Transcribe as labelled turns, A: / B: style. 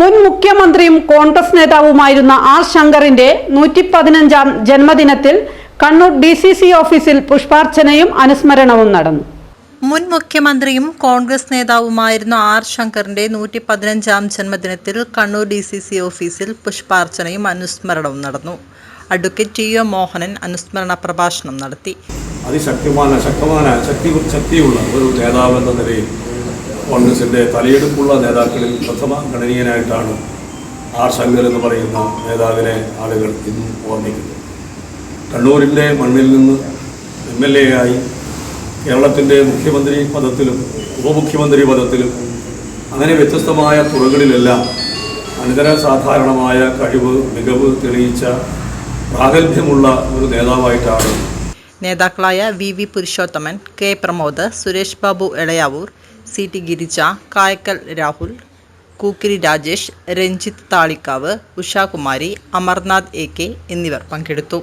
A: മുൻ മുഖ്യമന്ത്രിയും കോൺഗ്രസ് നേതാവുമായിരുന്ന ആർ ശങ്കറിന്റെ നൂറ്റി പതിനഞ്ചാം ജന്മദിനത്തിൽ കണ്ണൂർ ഡി സി സി ഓഫീസിൽ പുഷ്പാർച്ചനയും അനുസ്മരണവും നടന്നു.
B: മുൻ മുഖ്യമന്ത്രിയും കോൺഗ്രസ് നേതാവുമായിരുന്ന ആർ ശങ്കറിന്റെ നൂറ്റി പതിനഞ്ചാം ജന്മദിനത്തിൽ കണ്ണൂർ ഡി സി സി ഓഫീസിൽ പുഷ്പാർച്ചനയും അനുസ്മരണവും നടന്നു. അഡ്വക്കേറ്റ് ടി ഒ മോഹനൻ അനുസ്മരണ പ്രഭാഷണം നടത്തി.
C: അതിശക്തിമാന ശക്തമാന ശക്തി ശക്തിയുള്ള ഒരു നേതാവ് എന്ന നിലയിൽ കോൺഗ്രസിന്റെ തലയെടുപ്പുള്ള നേതാക്കളിൽ പ്രഥമ ഗണനീയനായിട്ടാണ് ആർ ശങ്കർ എന്ന് പറയുന്ന നേതാവിനെ ആളുകൾ ഇന്നും ഓർമ്മിക്കുന്നത് കണ്ണൂരിന്റെ മണ്ണിൽ നിന്ന് എം എൽ എ ആയി കേരളത്തിന്റെ മുഖ്യമന്ത്രി പദത്തിലും ഉപമുഖ്യമന്ത്രി പദത്തിലും അങ്ങനെ വ്യത്യസ്തമായ തുറകളിലെല്ലാം അനിതര സാധാരണമായ കഴിവ് മികവ് തെളിയിച്ച പ്രാഗൽഭ്യമുള്ള ഒരു നേതാവായിട്ടാണ്
B: നേതാക്കളായ V V Purushothaman K Pramod Suresh Babu Elayavoor C T Girija Kayakkal Rahul Kookkiri Rajesh Ranjith Thalikkavu Ushakumari Amarnath A K എന്നിവർ പങ്കെടുത്തു.